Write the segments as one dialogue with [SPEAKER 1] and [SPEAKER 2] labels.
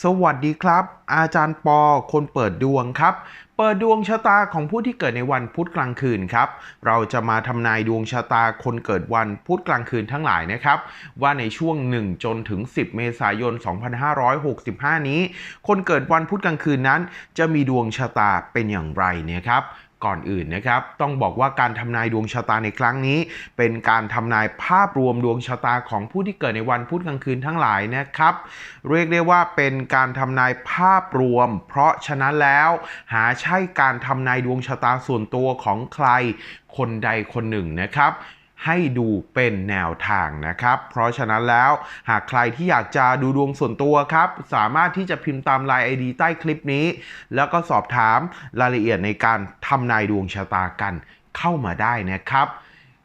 [SPEAKER 1] สวัสดีครับ อาจารย์ปอคนเปิดดวงครับ เปิดดวงชะตาของผู้ที่เกิดในวันพุธกลางคืนครับ เราจะมาทำนายดวงชะตาคนเกิดวันพุธกลางคืนทั้งหลายนะครับ ว่าในช่วง 1 จนถึง 10 เมษายน 2565 นี้ คนเกิดวันพุธกลางคืนนั้น จะมีดวงชะตาเป็นอย่างไรเนี่ยครับ ก่อนอื่นนะครับ ต้องบอกว่าการทำนายดวงชะตาในครั้งนี้ เป็นการทำนายภาพรวมดวงชะตาของผู้ที่เกิดในวันพุธกลางคืนทั้งหลายนะครับ เรียกได้ว่าเป็นการทำนายภาพรวม เพราะฉะนั้นแล้วหาใช่การทำนายดวงชะตาส่วนตัวของใครคนใดคนหนึ่งนะครับ ให้ดูเป็นแนวทางนะครับ เพราะฉะนั้นแล้วหากใครที่อยากจะดูดวงส่วนตัวครับ สามารถที่จะพิมพ์ตามไลน์ ID ใต้คลิปนี้ แล้วก็สอบถามรายละเอียดในการทำนายดวงชะตากันเข้ามาได้นะครับ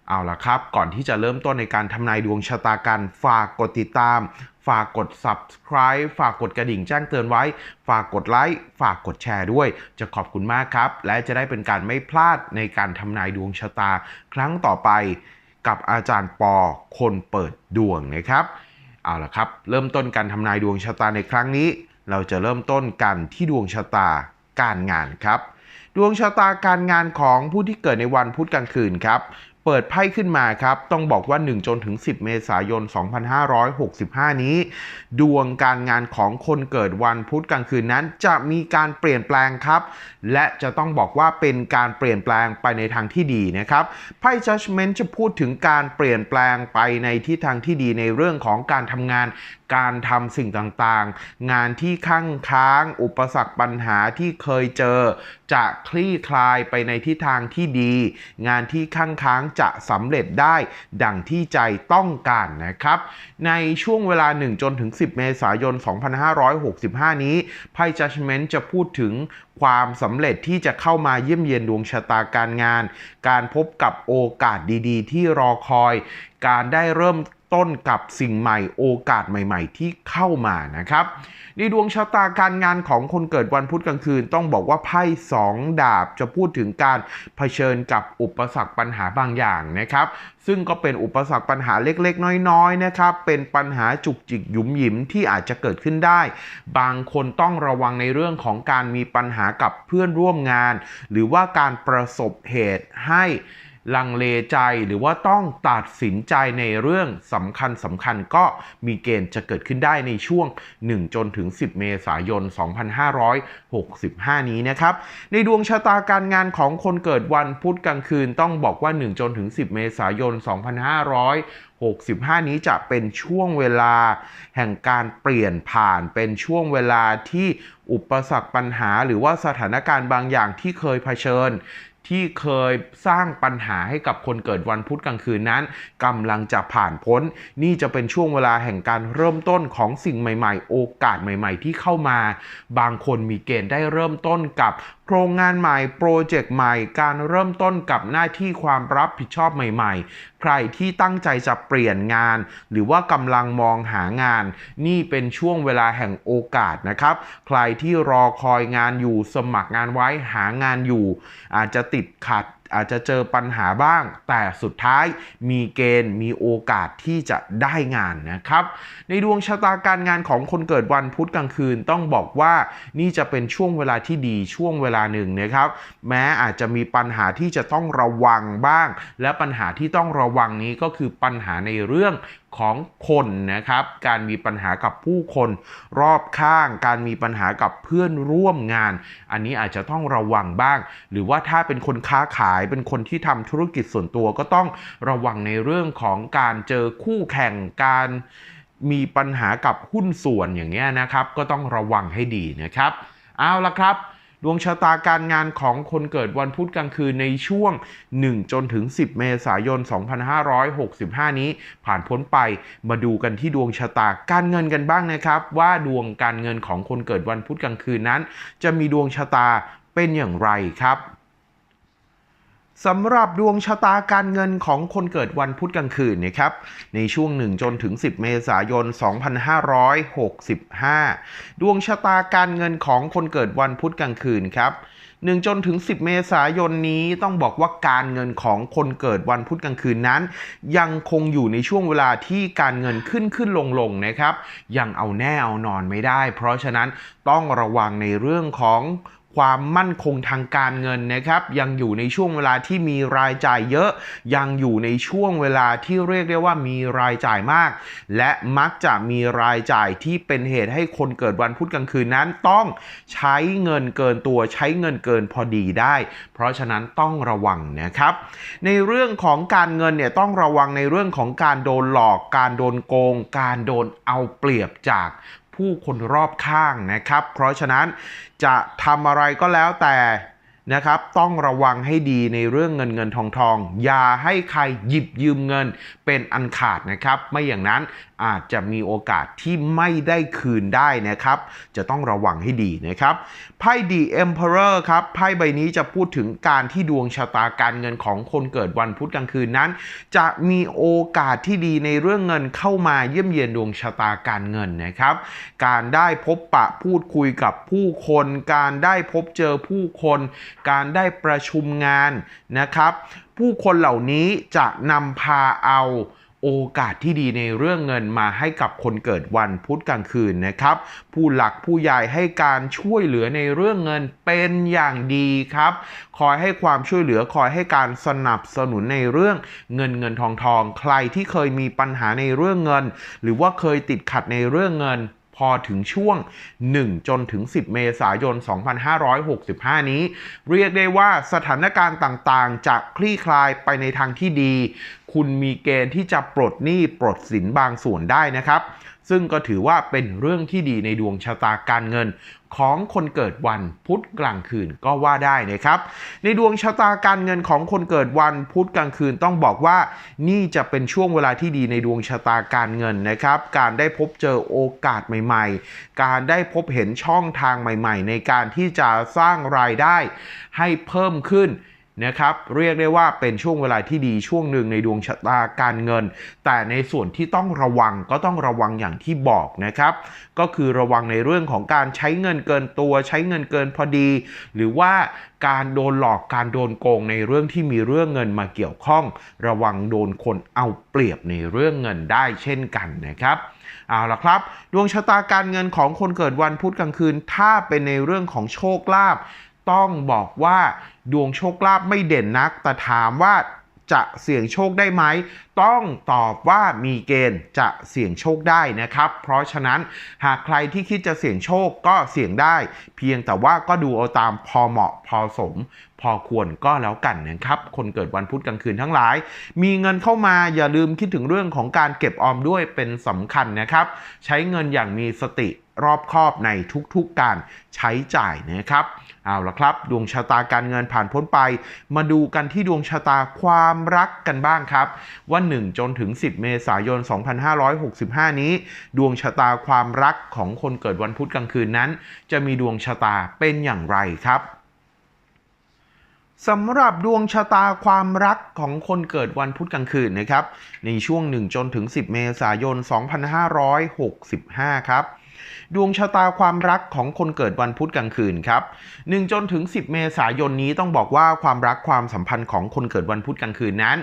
[SPEAKER 1] เอาละครับ ก่อนที่จะเริ่มต้นในการทำนายดวงชะตากัน ฝากกดติดตาม ฝากกด subscribe ฝากกดกระดิ่งแจ้งเตือนไว้ ฝากกดไลค์ ฝากกดแชร์ด้วย จะขอบคุณมากครับ และจะได้เป็นการไม่พลาดในการทำนายดวงชะตาครั้งต่อไป กับอาจารย์ปอคนเปิดดวงนะครับเอาละครับ เริ่มต้นการทำนายดวงชะตาในครั้งนี้ เราจะเริ่มต้นกันที่ดวงชะตาการงานครับ ดวงชะตาการงานของผู้ที่เกิดในวันพุธกลางคืนครับ เปิดไพ่ขึ้นมาครับ ต้องบอกว่า1จนถึง 10 เมษายน 2565 นี้ ดวงการงานของคนเกิดวันพุธกลางคืนนั้น จะมีการเปลี่ยนแปลงครับ และจะต้องบอกว่าเป็นการเปลี่ยนแปลงไปในทางที่ดีนะครับไพ่ Judgment จะพูดถึงการเปลี่ยนแปลงไปในทิศทางที่ดีในเรื่องของการทำงาน การทำสิ่งต่างๆ งานที่ข้างค้าง อุปสรรคปัญหาที่เคยเจอ จะคลี่คลายไปในทิศทางที่ดี งานที่ข้างค้างจะสำเร็จได้ดังที่ใจต้องการนะครับ ในช่วงเวลา 1 จนถึง 10 เมษายน 2565 นี้ไพ่ Judgment จะพูดถึงความสำเร็จที่จะเข้ามาเยี่ยมเยียนดวงชะตาการงาน การพบกับโอกาสดีๆ ที่รอคอย การได้เริ่ม ต้นกับสิ่งใหม่โอกาสใหม่ๆ ที่เข้ามานะครับ ในดวงชะตาการงานของคนเกิดวันพุธกลางคืน ต้องบอกว่าไพ่สองดาบจะพูดถึงการเผชิญกับอุปสรรคปัญหาบางอย่างนะครับ ซึ่งก็เป็นอุปสรรคปัญหาเล็กๆ น้อยๆนะครับ เป็นปัญหาจุกจิกหยุมหยิมที่อาจจะเกิดขึ้นได้ บางคนต้องระวังในเรื่องของการมีปัญหากับเพื่อนร่วมงาน หรือว่าการประสบเหตุให้ ลังเลใจหรือว่าต้องตัดสินใจในเรื่องสำคัญสำคัญก็มีเกณฑ์จะเกิดขึ้นได้ในช่วง 1 จนถึง 10 เมษายน 2565 นี้นะครับ ในดวงชะตาการงานของคนเกิดวันพุธกลางคืนต้องบอกว่า 1 จนถึง 10 เมษายน 2565 นี้จะเป็นช่วงเวลา แห่งการเปลี่ยนผ่านเป็นช่วงเวลาที่อุปสรรคปัญหา หรือว่าสถานการณ์บางอย่างที่เคยเผชิญ ที่เคยสร้างปัญหาให้กับคนเกิดวันพุธกลางคืนนั้นกำลังจะผ่านพ้น นี่จะเป็นช่วงเวลาแห่งการเริ่มต้นของสิ่งใหม่ ๆ โอกาสใหม่ ๆ ที่เข้ามา บางคนมีเกณฑ์ได้เริ่มต้นกับ โครงงานใหม่โปรเจกต์ใหม่ การเริ่มต้นกับหน้าที่ความรับผิดชอบใหม่ ๆ ใครที่ตั้งใจจะเปลี่ยนงาน หรือว่ากำลังมองหางาน นี่เป็นช่วงเวลาแห่งโอกาสนะครับ ใครที่รอคอยงานอยู่สมัครงานไว้หางานอยู่ อาจจะติดขัด อาจจะเจอปัญหาบ้าง แต่สุดท้ายมีเกณฑ์มีโอกาสที่จะได้งานนะครับ ในดวงชะตาการงานของคนเกิดวันพุธกลางคืนต้องบอกว่านี่จะเป็นช่วงเวลาที่ดีช่วงเวลาหนึ่งนะครับ แม้อาจจะมีปัญหาที่จะต้องระวังบ้าง และปัญหาที่ต้องระวังนี้ก็คือปัญหาในเรื่องของคนนะครับ การมีปัญหากับผู้คนรอบข้าง การมีปัญหากับเพื่อนร่วมงาน อันนี้อาจจะต้องระวังบ้าง หรือว่าถ้าเป็นคนค้าขายเป็นคนที่ทำธุรกิจส่วนตัวก็ต้องระวังในเรื่องของการเจอคู่แข่งการมีปัญหากับหุ้นส่วนอย่างเงี้ยนะครับ ก็ต้องระวังให้ดีนะครับ เอาละครับ วงชะตาการงานของคนเกิดวันพุธกลางคืนในช่วง 1 จนถึง 10 เมษายน 2565 นี้ผ่านพ้นไปมาดูกันที่ดวงชะตาการเงินกันบ้างนะครับ ว่าดวงการเงินของคนเกิดวันพุธกลางคืนนั้น จะมีดวงชะตาเป็นอย่างไรครับ สำหรับดวงชะตาการเงินของคนเกิดวันพุธกลางคืนนะครับในช่วง 1 จนถึง 10 เมษายน 2565 ดวงชะตาการเงินของคนเกิดวันพุธกลางคืนครับ1จนถึง 10 เมษายนนี้ต้องบอกว่าการเงินของคนเกิดวันพุธกลางคืนนั้น ยังคงอยู่ในช่วงเวลาที่การเงินขึ้นขึ้นลงลงนะครับ ยังเอาแน่เอานอนไม่ได้ เพราะฉะนั้นต้องระวังในเรื่องของ ความมั่นคงทางการเงินนะครับ ยังอยู่ในช่วงเวลาที่มีรายจ่ายเยอะ ยังอยู่ในช่วงเวลาที่เรียกได้ว่ามีรายจ่ายมาก และมักจะมีรายจ่ายที่เป็นเหตุให้คนเกิดวันพุธกลางคืนนั้นต้องใช้เงินเกินตัวใช้เงินเกินพอดีได้ เพราะฉะนั้นต้องระวังนะครับ ในเรื่องของการเงินเนี่ยต้องระวังในเรื่องของการโดนหลอก การโดนโกง การโดนเอาเปรียบจาก ผู้คนรอบข้างนะครับ เพราะฉะนั้นจะทำอะไรก็แล้วแต่ นะครับ ต้องระวังให้ดีในเรื่องเงินเงินทองทอง อย่าให้ใครหยิบยืมเงินเป็นอันขาดนะครับ ไม่อย่างนั้นอาจจะมีโอกาสที่ไม่ได้คืนได้นะครับ จะต้องระวังให้ดีนะครับ ไพ่ดีเอ็มเพอรอร์ครับ ไพ่ใบนี้จะพูดถึงการที่ดวงชะตาการเงินของคนเกิดวันพุธกลางคืนนั้น จะมีโอกาสที่ดีในเรื่องเงินเข้ามาเยี่ยมเยียนดวงชะตาการเงินนะครับ การได้พบปะพูดคุยกับผู้คน การได้พบเจอผู้คนการได้ประชุมงานนะครับ ผู้คนเหล่านี้จะนำพาเอาโอกาสที่ดีในเรื่องเงินมาให้กับคนเกิดวันพุธกลางคืนนะครับ ผู้หลักผู้ใหญ่ให้การช่วยเหลือในเรื่องเงินเป็นอย่างดีครับ คอยให้ความช่วยเหลือคอยให้การสนับสนุนในเรื่องเงินเงินทองทอง ใครที่เคยมีปัญหาในเรื่องเงิน หรือว่าเคยติดขัดในเรื่องเงิน พอถึงช่วง 1 จนถึง 10 เมษายน 2565 นี้ เรียกได้ว่าสถานการณ์ต่างๆ จะคลี่คลายไปในทางที่ดี คุณมีเกณฑ์ที่จะปลดหนี้ปลดสินบางส่วนได้นะครับ ซึ่งก็ถือว่าเป็นเรื่องที่ดีในดวงชะตาการเงิน ของคนเกิดวันพุธกลางคืนก็ว่าได้นะครับ ในดวงชะตาการเงินของคนเกิดวันพุธกลางคืนต้องบอกว่า นี่จะเป็นช่วงเวลาที่ดีในดวงชะตาการเงินนะครับ การได้พบเจอโอกาสใหม่ๆ การได้พบเห็นช่องทางใหม่ ๆ ในการที่จะสร้างรายได้ให้เพิ่มขึ้น นะครับเรียกได้ว่าเป็นช่วงเวลาที่ดีช่วงหนึ่งในดวงชะตาการเงิน แต่ในส่วนที่ต้องระวังก็ต้องระวังอย่างที่บอกนะครับ ก็คือระวังในเรื่องของการใช้เงินเกินตัว ใช้เงินเกินพอดี หรือว่าการโดนหลอกการโดนโกงในเรื่องที่มีเรื่องเงินมาเกี่ยวข้อง ระวังโดนคนเอาเปรียบในเรื่องเงินได้เช่นกันนะครับเอาละครับ ดวงชะตาการเงินของคนเกิดวันพุธกลางคืน ถ้าเป็นในเรื่องของโชคลาภ ต้องบอกว่าดวงโชคลาภไม่เด่นนัก แต่ถามว่าจะเสี่ยงโชคได้ไหม ต้องตอบว่ามีเกณฑ์จะเสี่ยงโชคได้นะครับ เพราะฉะนั้นหากใครที่คิดจะเสี่ยงโชคก็เสี่ยงได้ เพียงแต่ว่าก็ดูเอาตามพอเหมาะพอสม พอควรก็แล้วกันนะครับ คนเกิดวันพุธกลางคืนทั้งหลาย มีเงินเข้ามาอย่าลืมคิดถึงเรื่องของการเก็บออมด้วยเป็นสำคัญนะครับ ใช้เงินอย่างมีสติรอบคอบในทุกๆการใช้จ่ายนะครับ เอาละครับ ดวงชะตาการเงินผ่านพ้นไป มาดูกันที่ดวงชะตาความรักกันบ้างครับ ว่า 1 จนถึง 10 เมษายน 2565 นี้ ดวงชะตาความรักของคนเกิดวันพุธกลางคืนนั้น จะมีดวงชะตาเป็นอย่างไรครับสำหรับดวงชะตาความรักของคนเกิดวันพุธกลางคืนนะครับ ในช่วง 1 จนถึง 10 เมษายน 2565 ครับ ดวงชะตาความรักของคนเกิดวันพุธกลางคืนครับ1จนถึง 10 เมษายนนี้ต้องบอกว่าความรักความสัมพันธ์ของคนเกิดวันพุธกลางคืนนั้น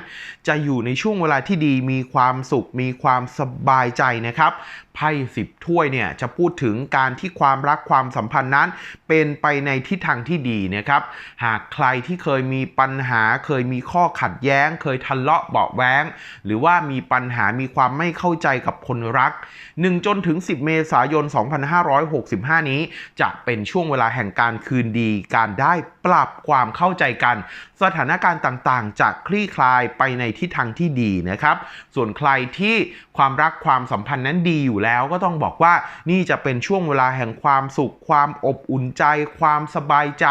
[SPEAKER 1] จะอยู่ในช่วงเวลาที่ดีมีความสุข มีความสบายใจนะครับไพ่สิบถ้วยเนี่ยจะพูดถึงการที่ความรักความสัมพันธ์นั้น เป็นไปในทิศทางที่ดีนะครับ หากใครที่เคยมีปัญหา เคยมีข้อขัดแย้ง เคยทะเลาะเบาแว้งหรือว่ามีปัญหามีความไม่เข้าใจกับคนรัก 1 จนถึง 10 เมษายน2565 นี้ จะเป็นช่วงเวลาแห่งการคืนดี การได้ปรับความเข้าใจกัน สถานการณ์ต่างๆ จะคลี่คลายไปในทิศทางที่ดีนะครับ ส่วนใครที่ ความรักความสัมพันธ์นั้นดีอยู่แล้วก็ต้องบอกว่านี่จะเป็นช่วงเวลาแห่งความสุข ความอบอุ่นใจ ความสบายใจ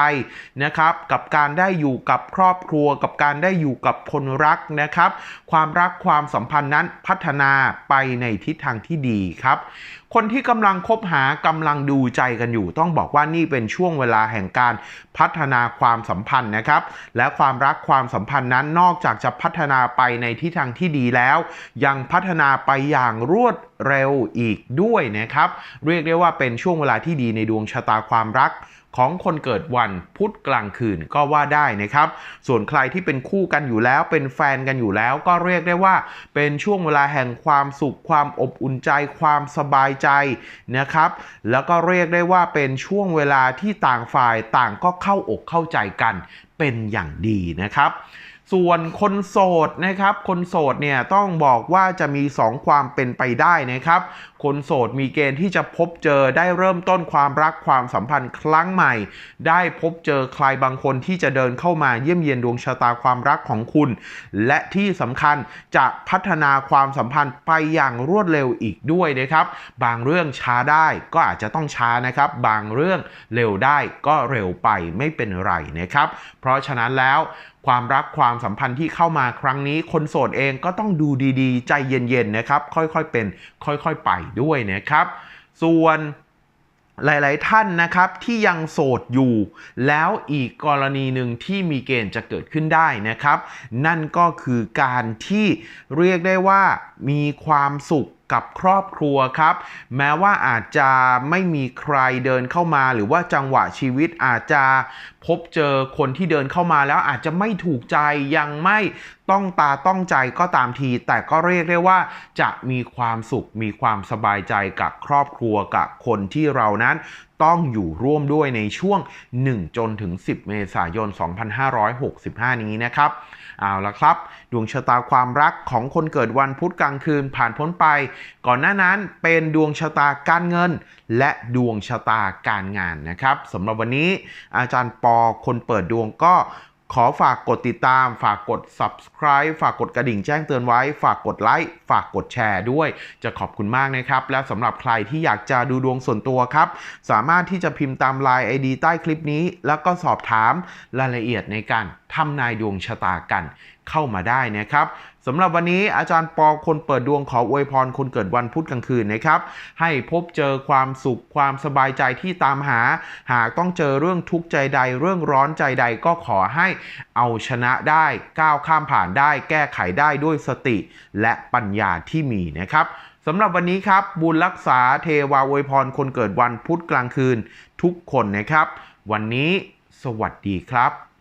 [SPEAKER 1] นะครับกับการได้อยู่กับครอบครัว กับการได้อยู่กับคนรักนะครับ ความรักความสัมพันธ์นั้นพัฒนาไปในทิศทางที่ดีครับคนที่กำลังคบหากำลังดูใจกันอยู่ ต้องบอกว่านี่เป็นช่วงเวลาแห่งการพัฒนาความสัมพันธ์นะครับ และความรักความสัมพันธ์นั้นนอกจากจะพัฒนาไปในทิศทางที่ดีแล้ว ยังพัฒนาไปอย่างรวดเร็วอีกด้วยนะครับ เรียกได้ว่าเป็นช่วงเวลาที่ดีในดวงชะตาความรักของคนเกิดวันพุธกลางคืนก็ว่าได้นะครับ ส่วนใครที่เป็นคู่กันอยู่แล้ว เป็นแฟนกันอยู่แล้ว ก็เรียกได้ว่าเป็นช่วงเวลาแห่งความสุขความอบอุ่นใจ ความสบายใจนะครับ แล้วก็เรียกได้ว่าเป็นช่วงเวลาที่ต่างฝ่ายต่างก็เข้าอกเข้าใจกันเป็นอย่างดีนะครับ ส่วนคนโสดนะครับ คนโสดเนี่ยต้องบอกว่าจะมี 2 ความเป็นไปได้นะครับ คนโสดมีเกณฑ์ที่จะพบเจอได้เริ่มต้นความรักความสัมพันธ์ครั้งใหม่ ได้พบเจอใครบางคนที่จะเดินเข้ามาเยี่ยมเยียนดวงชะตาความรักของคุณ และที่สำคัญจะพัฒนาความสัมพันธ์ไปอย่างรวดเร็วอีกด้วยนะครับ บางเรื่องช้าได้ก็อาจจะต้องช้านะครับ บางเรื่องเร็วได้ก็เร็วไปไม่เป็นไรนะครับ เพราะฉะนั้นแล้ว ความรักความสัมพันธ์ที่เข้ามาครั้งนี้ คนโสดเองก็ต้องดูดีๆ ใจเย็นๆนะครับ ค่อยๆเป็น ค่อยๆไปด้วยนะครับ ส่วนหลายๆท่านนะครับที่ยังโสดอยู่ แล้วอีกกรณีหนึ่งที่มีเกณฑ์จะเกิดขึ้นได้นะครับ นั่นก็คือการที่เรียกได้ว่ามีความสุขกับครอบครัวครับ แม้ว่าอาจจะไม่มีใครเดินเข้ามา หรือว่าจังหวะชีวิตอาจจะ พบเจอคนที่เดินเข้ามาแล้วอาจจะไม่ถูกใจยังไม่ต้องตาต้องใจก็ตามที แต่ก็เรียกได้ว่า จะมีความสุขมีความสบายใจกับครอบครัวกับคนที่เรานั้นต้องอยู่ร่วมด้วยในช่วง 1 จนถึง 10 เมษายน 2565 นี้นะครับ เอาละครับ ดวงชะตาความรักของคนเกิดวันพุธกลางคืนผ่านพ้นไป ก่อนหน้านั้นเป็นดวงชะตาการเงิน และดวงชะตาการงานนะครับสำหรับวันนี้อาจารย์ปอคนเปิดดวงก็ขอฝากกดติดตาม ฝากกด subscribe ฝากกดกระดิ่งแจ้งเตือนไว้ ฝากกดไลค์ ฝากกดแชร์ด้วย จะขอบคุณมากนะครับ และสำหรับใครที่อยากจะดูดวงส่วนตัวครับ สามารถที่จะพิมพ์ตาม Line ID ใต้คลิปนี้ แล้วก็สอบถามรายละเอียดในการทำนายดวงชะตากันเข้ามาได้นะครับ สำหรับวันนี้อาจารย์ปอคนเปิดดวงขออวยพรคนเกิดวันพุธกลางคืนนะครับ ให้พบเจอความสุขความสบายใจที่ตามหา หากต้องเจอเรื่องทุกข์ใจใด เรื่องร้อนใจใดก็ขอให้เอาชนะได้ก้าวข้ามผ่านได้ แก้ไขได้ด้วยสติและปัญญาที่มีนะครับสำหรับวันนี้ครับ บุญรักษาเทวาอวยพรคนเกิดวันพุธกลางคืน ทุกคนนะครับ วันนี้สวัสดีครับ